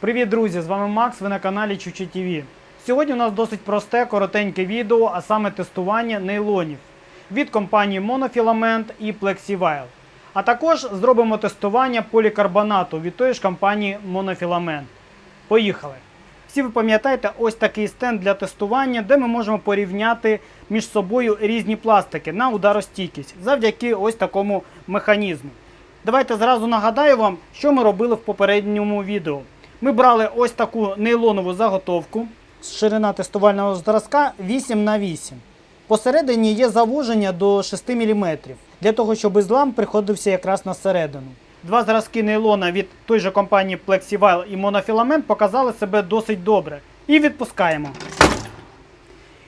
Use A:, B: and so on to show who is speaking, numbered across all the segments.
A: Привіт, друзі! З вами Макс. Ви на каналі Чучі ТВ. Сьогодні у нас досить просте, коротеньке відео, а саме тестування нейлонів від компанії Monofilament і Plexivile. А також зробимо тестування полікарбонату від тої ж компанії Monofilament. Поїхали! Всі ви пам'ятаєте ось такий стенд для тестування, де ми можемо порівняти між собою різні пластики на ударостійкість завдяки ось такому механізму. Давайте зразу нагадаю вам, що ми робили в попередньому відео. Ми брали ось таку нейлонову заготовку. Ширина тестувального зразка 8 на 8 Посередині є завуження до 6 мм, для того, щоб злам приходився якраз на середину. Два зразки нейлона від той же компанії Plexivile і Monofilament показали себе досить добре. І відпускаємо.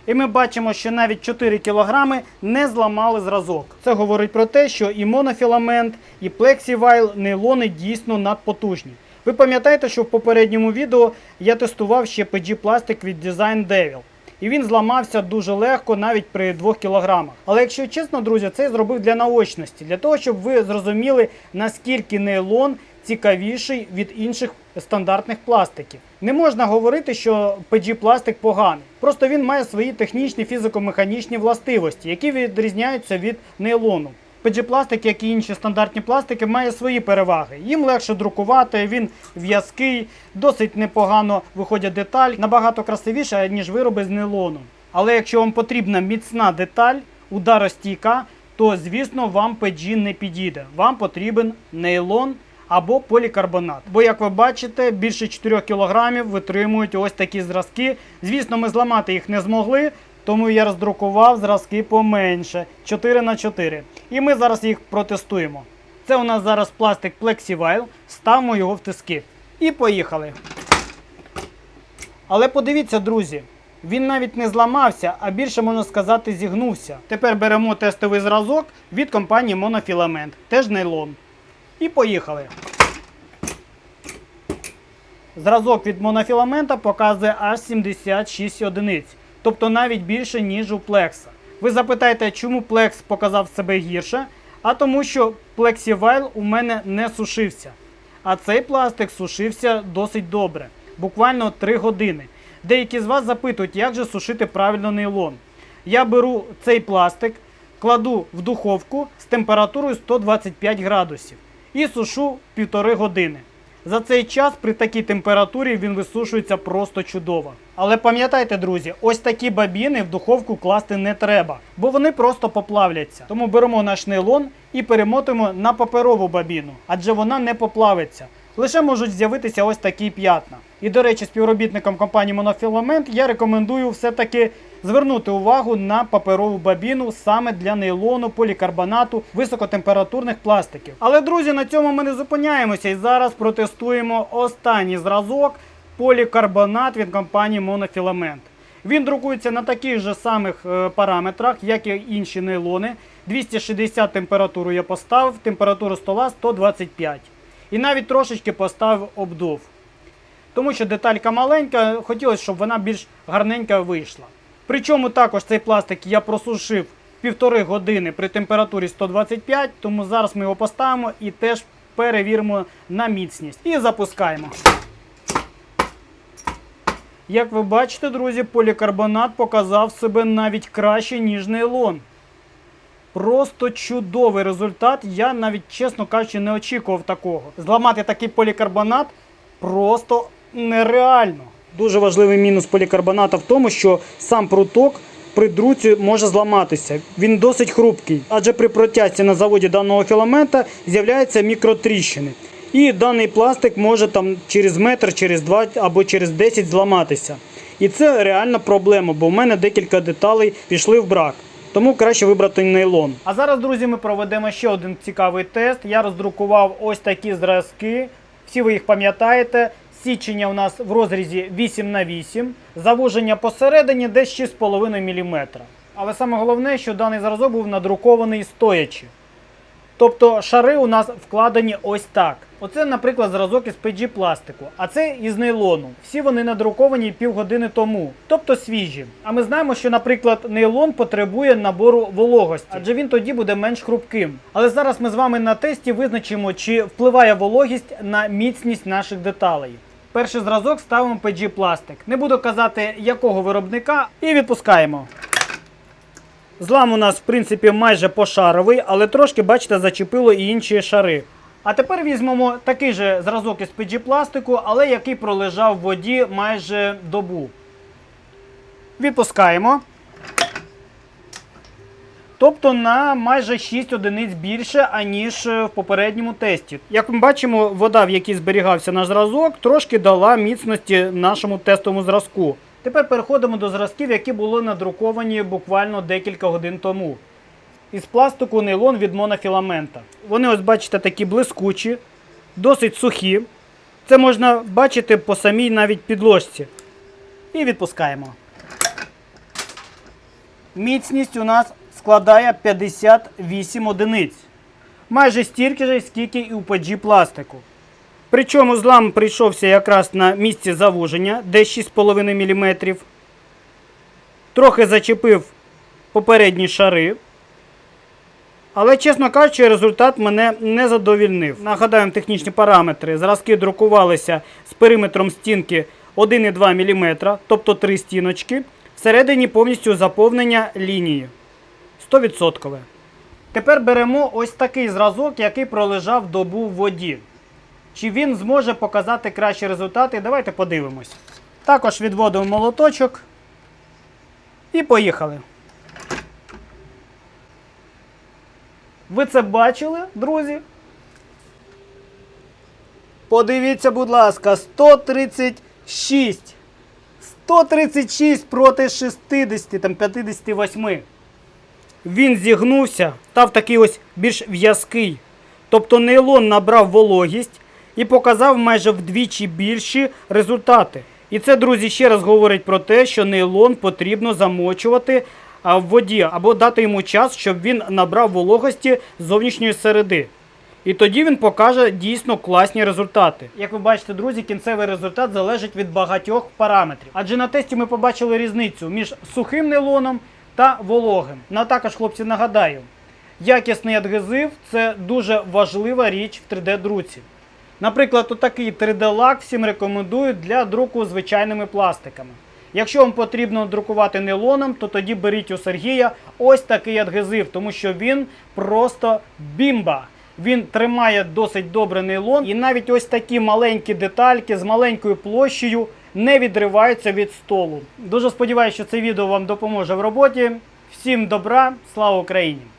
A: І ми бачимо, що навіть 4 кг не зламали зразок. Це говорить про те, що і монофіламент, і Plexivile нейлони дійсно надпотужні. Ви пам'ятаєте, що в попередньому відео я тестував ще PG пластик від Design Devil. І він зламався дуже легко, навіть при 2 кг. Але якщо чесно, друзі, це я зробив для наочності, для того, щоб ви зрозуміли, наскільки нейлон цікавіший від інших стандартних пластиків. Не можна говорити, що PG пластик поганий. Просто він має свої технічні фізико-механічні властивості, які відрізняються від нейлону. PG як і інші стандартні пластики, має свої переваги. Їм легше друкувати, він в'язкий, досить непогано виходять деталь, набагато красивіше, ніж вироби з нейлону. Але якщо вам потрібна міцна деталь, ударостійка, то звісно вам PG не підійде. Вам потрібен нейлон або полікарбонат. Бо, як ви бачите, більше 4 кг витримують ось такі зразки. Звісно, ми зламати їх не змогли. Тому я роздрукував зразки поменше 4 на 4 І ми зараз їх протестуємо. Це у нас зараз пластик Plexivile. Ставимо його в тиски. І поїхали. Але подивіться, друзі, він навіть не зламався, а більше можна сказати, зігнувся. Тепер беремо тестовий зразок від компанії Monofilament, теж нейлон. І поїхали. Зразок від монофіламента показує аж 76 одиниць, тобто навіть більше, ніж у Плекса. Ви запитаєте, чому Плекс показав себе гірше? А тому, що Plexivile у мене не сушився. А цей пластик сушився досить добре, буквально 3 години. Деякі з вас запитують, як же сушити правильно нейлон. Я беру цей пластик, кладу в духовку з температурою 125 градусів і сушу півтори години. За цей час при такій температурі він висушується просто чудово. Але пам'ятайте, друзі, ось такі бабіни в духовку класти не треба, бо вони просто поплавляться. Тому беремо наш нейлон і перемотуємо на паперову бабіну, адже вона не поплавиться. Лише можуть з'явитися ось такі п'ятна. І, до речі, співробітникам компанії Monofilament я рекомендую все-таки звернути увагу на паперову бабіну саме для нейлону, полікарбонату, високотемпературних пластиків. Але, друзі, на цьому ми не зупиняємося і зараз протестуємо останній зразок полікарбонат від компанії Monofilament. Він друкується на таких же самих е, параметрах, як і інші нейлони. 260 температуру я поставив, температуру стола 125. І навіть трошечки поставив обдув. Тому що деталька маленька, хотілося, щоб вона більш гарненька вийшла. Причому також цей пластик я просушив півтори години при температурі 125, тому зараз ми його поставимо і теж перевіримо на міцність. І запускаємо. Як ви бачите, друзі, полікарбонат показав себе навіть краще, ніж нейлон. Просто чудовий результат. Я навіть, чесно кажучи, не очікував такого. Зламати такий полікарбонат просто нереально. Дуже важливий мінус полікарбоната в тому, що сам пруток при друці може зламатися. Він досить хрупкий, адже при протяжці на заводі даного філамента з'являються мікротріщини. І даний пластик може там через метр, через два або через 10 зламатися. І це реальна проблема, бо в мене декілька деталей пішли в брак. Тому краще вибрати нейлон. А зараз, друзі, ми проведемо ще один цікавий тест. Я роздрукував ось такі зразки. Всі ви їх пам'ятаєте. Січення у нас в розрізі 8 на 8 завуження посередині десь 6,5 мм. Але саме головне, що даний зразок був надрукований стоячи. Тобто шари у нас вкладені ось так. Оце, наприклад, зразок із PG пластику, а це із нейлону. Всі вони надруковані півгодини тому, тобто свіжі. А ми знаємо, що, наприклад, нейлон потребує набору вологості, адже він тоді буде менш хрупким. Але зараз ми з вами на тесті визначимо, чи впливає вологість на міцність наших деталей. Перший зразок ставимо PG пластик. Не буду казати, якого виробника, і відпускаємо. Злам у нас, в принципі, майже пошаровий, але трошки, бачите, зачепило і інші шари. А тепер візьмемо такий же зразок із PG пластику, але який пролежав в воді майже добу. Відпускаємо. Тобто на майже 6 одиниць більше, аніж е, в попередньому тесті. Як ми бачимо, вода, в якій зберігався наш зразок, трошки дала міцності нашому тестовому зразку. Тепер переходимо до зразків, які були надруковані буквально декілька годин тому. Із пластику нейлон від монофіламента. Вони, ось бачите, такі блискучі, досить сухі. Це можна бачити по самій навіть підложці. І відпускаємо. Міцність у нас складає 58 одиниць. Майже стільки ж, скільки і у PG пластику. Причому злам прийшовся якраз на місці завуження, десь 6,5 мм. Трохи зачепив попередні шари. Але, чесно кажучи, результат мене не задовільнив. Нагадаємо технічні параметри. Зразки друкувалися з периметром стінки 1,2 мм, тобто 3 стіночки. Всередині повністю заповнення лінії. 100%. Тепер беремо ось такий зразок, який пролежав добу в воді. Чи він зможе показати кращі результати? Давайте подивимось. Також відводимо молоточок. І поїхали. Ви це бачили, друзі? Подивіться, будь ласка, 136. 136 проти 60, там 58. Він зігнувся, став такий ось більш в'язкий. Тобто нейлон набрав вологість і показав майже вдвічі більші результати. І це, друзі, ще раз говорить про те, що нейлон потрібно замочувати в воді або дати йому час, щоб він набрав вологості з зовнішньої середи. І тоді він покаже дійсно класні результати. Як ви бачите, друзі, кінцевий результат залежить від багатьох параметрів. Адже на тесті ми побачили різницю між сухим нейлоном та вологим. Ну а також, хлопці, нагадаю, якісний адгезив це дуже важлива річ в 3D-друці. Наприклад, отакий 3D-лак всім рекомендують для друку звичайними пластиками. Якщо вам потрібно друкувати нейлоном, то тоді беріть у Сергія ось такий адгезив, тому що він просто бімба. Він тримає досить добре нейлон, і навіть ось такі маленькі детальки з маленькою площею не відриваються від столу. Дуже сподіваюся, що це відео вам допоможе в роботі. Всім добра, слава Україні!